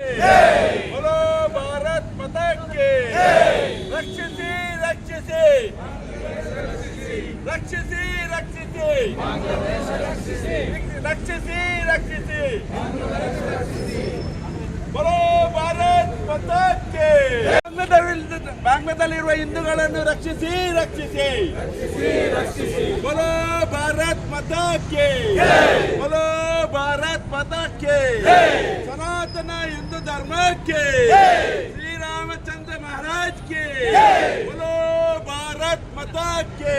बोलो भारत माता के ರಕ್ಷಿಸಿ ರಕ್ಷಿಸಿ ರಕ್ಷಿಸಿ ರಕ್ಷಿಸಿ ರಕ್ಷಿಸಿ ರಕ್ಷಿಸಿ ಬರೋ ಭಾರತ್ ಮಾತಾಕ್ಕೆ ಬಾಂಗ್ಲಾದಲ್ಲಿರುವ ಹಿಂದೂಗಳನ್ನು ರಕ್ಷಿಸಿ ರಕ್ಷಿಸಿ ಬರೋ ಭಾರತ್ ಮಾತಾಕ್ಕೆ ಬರೋ ಭಾರತ್ ಮತಕ್ಕೆ ಸನಾತನ ಹಿಂದೂ ಧರ್ಮಕ್ಕೆ. ಶ್ರೀರಾಮಚಂದ್ರ ಮಹಾರಾಜ್ ಕೆ ಭಾರತ್ ಮತಕ್ಕೆ.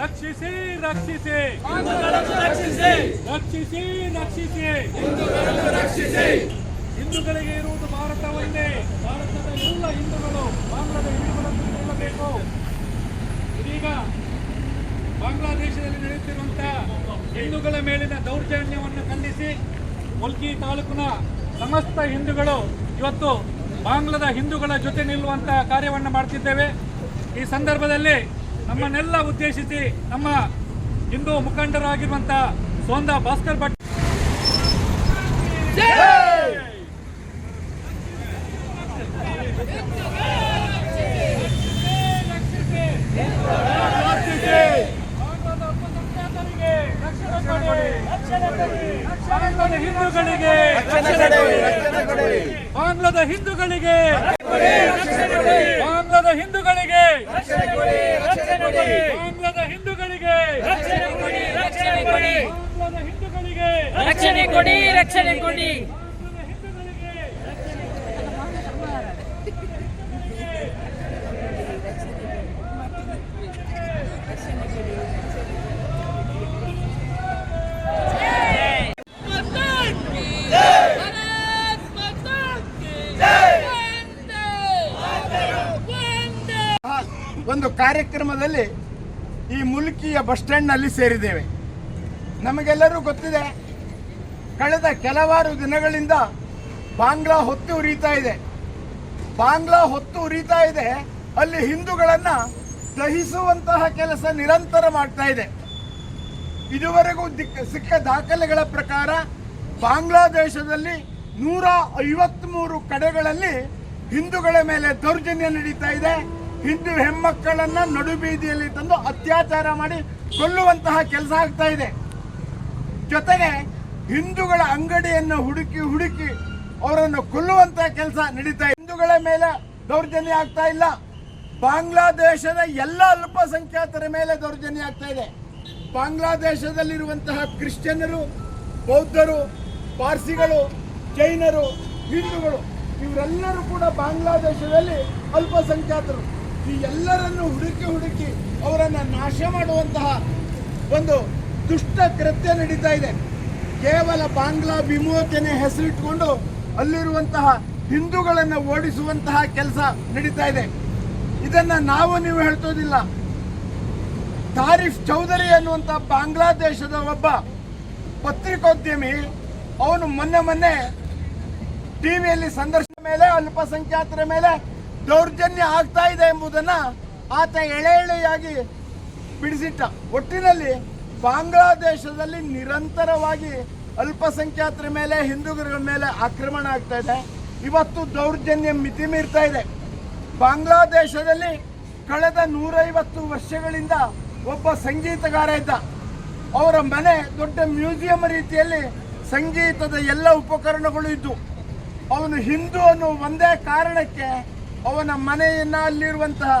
ರಕ್ಷಿಸಿ ರಕ್ಷಿಸಿ. ರಕ್ಷಿಸಿ. ರಕ್ಷಿಸಿ ಹಿಂದೂಗಳಿಗೆ ಇರುವುದು ಭಾರತವನ್ನೇ. ಭಾರತದ ಎಲ್ಲ ಹಿಂದೂಗಳು ಬಾಂಗ್ಲಾದ ಹಿಂದೂಗಳನ್ನು ಗೆಲ್ಲಬೇಕು ಇದೀಗ ಬಾಂಗ್ಲಾದೇಶದಲ್ಲಿ ನಡೆಯುತ್ತಿರುವಂತಹ ಹಿಂದೂಗಳ ಮೇಲಿನ ದೌರ್ಜನ್ಯವನ್ನು ಖಂಡಿಸಿ ಮುಲ್ಕಿ ತಾಲೂಕಿನ ಸಮಸ್ತ ಹಿಂದೂಗಳು ಇವತ್ತು ಬಾಂಗ್ಲಾದ ಹಿಂದೂಗಳ ಜೊತೆ ನಿಲ್ಲುವಂತಹ ಕಾರ್ಯವನ್ನು ಮಾಡ್ತಿದ್ದೇವೆ. ಈ ಸಂದರ್ಭದಲ್ಲಿ ನಮ್ಮನ್ನೆಲ್ಲ ಉದ್ದೇಶಿಸಿ ನಮ್ಮ ಹಿಂದೂ ಮುಖಂಡರಾಗಿರುವಂತಹ ಸೋಂದಾ ಭಾಸ್ಕರ್ ಭಟ್. ಹಿಂದೂಗಳಿಗೆ ಬಾಂಗ್ಲಾದ ಹಿಂದೂಗಳಿಗೆ ಬಾಂಗ್ಲಾದ ಹಿಂದೂಗಳಿಗೆ ಬಾಂಗ್ಲಾದ ಹಿಂದೂಗಳಿಗೆ ರಕ್ಷಣೆ ಕೊಡಿ ರಕ್ಷಣೆ ಕೊಡಿ. ರಕ್ಷಣೆ ಹಿಂದೂಗಳಿಗೆ ಒಂದು ಕಾರ್ಯಕ್ರಮದಲ್ಲಿ ಈ ಮುಲ್ಕಿಯ ಬಸ್ ಸ್ಟ್ಯಾಂಡ್ನಲ್ಲಿ ಸೇರಿದ್ದೇವೆ. ನಮಗೆಲ್ಲರೂ ಗೊತ್ತಿದೆ, ಕಳೆದ ಕೆಲವಾರು ದಿನಗಳಿಂದ ಬಾಂಗ್ಲಾ ಹೊತ್ತು ಉರಿತಾ ಇದೆ. ಬಾಂಗ್ಲಾ ಹೊತ್ತು ಉರಿತಾ ಇದೆ, ಅಲ್ಲಿ ಹಿಂದೂಗಳನ್ನು ದಹಿಸುವಂತಹ ಕೆಲಸ ನಿರಂತರ ಮಾಡ್ತಾ ಇದೆ. ಇದುವರೆಗೂ ದಿಕ್ಕ ಸಿಕ್ಕ ದಾಖಲೆಗಳ ಪ್ರಕಾರ ಬಾಂಗ್ಲಾದೇಶದಲ್ಲಿ ನೂರ ಐವತ್ತ್ಮೂರು ಕಡೆಗಳಲ್ಲಿ ಹಿಂದೂಗಳ ಮೇಲೆ ದೌರ್ಜನ್ಯ ನಡೀತಾ ಇದೆ. ಹಿಂದೂ ಹೆಣ್ಮಕ್ಕಳನ್ನ ನಡುಬೀದಿಯಲ್ಲಿ ತಂದು ಅತ್ಯಾಚಾರ ಮಾಡಿ ಕೊಲ್ಲುವಂತಹ ಕೆಲಸ ಆಗ್ತಾ ಇದೆ. ಜೊತೆಗೆ ಹಿಂದೂಗಳ ಅಂಗಡಿಯನ್ನು ಹುಡುಕಿ ಹುಡುಕಿ ಅವರನ್ನು ಕೊಲ್ಲುವಂತಹ ಕೆಲಸ ನಡೀತಾ ಇದೆ. ಹಿಂದೂಗಳ ಮೇಲೆ ದೌರ್ಜನ್ಯ ಆಗ್ತಾ ಇಲ್ಲ. ಬಾಂಗ್ಲಾದೇಶದ ಎಲ್ಲ ಅಲ್ಪಸಂಖ್ಯಾತರ ಮೇಲೆ ದೌರ್ಜನ್ಯ ಆಗ್ತಾ ಇದೆ. ಬಾಂಗ್ಲಾದೇಶದಲ್ಲಿರುವಂತಹ ಕ್ರಿಶ್ಚಿಯನ್ನರು ಬೌದ್ಧರು, ಪಾರ್ಸಿಗಳು, ಜೈನರು, ಹಿಂದೂಗಳು ಇವರೆಲ್ಲರೂ ಕೂಡ ಬಾಂಗ್ಲಾದೇಶದಲ್ಲಿ ಅಲ್ಪಸಂಖ್ಯಾತರು. ಈ ಎಲ್ಲರನ್ನು ಹುಡುಕಿ ಹುಡುಕಿ ಅವರನ್ನು ನಾಶ ಮಾಡುವಂತಹ ಒಂದು ದುಷ್ಟ ಕೃತ್ಯ ನಡೀತಾ ಇದೆ. ಕೇವಲ ಬಾಂಗ್ಲಾ ವಿಮೋಚನೆ ಹೆಸರಿಟ್ಕೊಂಡು ಅಲ್ಲಿರುವಂತಹ ಹಿಂದೂಗಳನ್ನು ಓಡಿಸುವಂತಹ ಕೆಲಸ ನಡೀತಾ ಇದೆ. ಇದನ್ನು ನಾವು ನೀವು ಹೇಳ್ತೋದಿಲ್ಲ. ತಾರಿಫ್ ಚೌಧರಿ ಅನ್ನುವಂಥ ಬಾಂಗ್ಲಾದೇಶದ ಒಬ್ಬ ಪತ್ರಿಕೋದ್ಯಮಿ, ಅವನು ಮೊನ್ನೆ ಮೊನ್ನೆ ಟಿವಿಯಲ್ಲಿ ಸಂದರ್ಶನ ಮೇಲೆ, ಅಲ್ಪಸಂಖ್ಯಾತರ ಮೇಲೆ ದೌರ್ಜನ್ಯ ಆಗ್ತಾ ಇದೆ ಎಂಬುದನ್ನು ಆತ ಎಳೆ ಎಳೆಯಾಗಿ ಬಿಡಿಸಿಟ್ಟ. ಒಟ್ಟಿನಲ್ಲಿ ಬಾಂಗ್ಲಾದೇಶದಲ್ಲಿ ನಿರಂತರವಾಗಿ ಅಲ್ಪಸಂಖ್ಯಾತರ ಮೇಲೆ ಹಿಂದೂಗಳ ಮೇಲೆ ಆಕ್ರಮಣ ಆಗ್ತಾ ಇದೆ. ಇವತ್ತು ದೌರ್ಜನ್ಯ ಮಿತಿ ಮೀರ್ತಾ ಇದೆ. ಬಾಂಗ್ಲಾದೇಶದಲ್ಲಿ ಕಳೆದ ನೂರೈವತ್ತು ವರ್ಷಗಳಿಂದ ಒಬ್ಬ ಸಂಗೀತಗಾರ ಇದ್ದ. ಅವರ ಮನೆ ದೊಡ್ಡ ಮ್ಯೂಸಿಯಂ ರೀತಿಯಲ್ಲಿ ಸಂಗೀತದ ಎಲ್ಲ ಉಪಕರಣಗಳು ಇದ್ದು, ಅವನು ಹಿಂದೂ ಅನ್ನೋ ಒಂದೇ ಕಾರಣಕ್ಕೆ ಅವನ ಮನೆಯನ್ನ ಅಲ್ಲಿರುವಂತಹ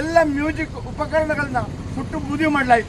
ಎಲ್ಲ ಮ್ಯೂಸಿಕ್ ಉಪಕರಣಗಳನ್ನ ಸುಟ್ಟು ಬೂದಿ ಮಾಡಲಾಯಿತು.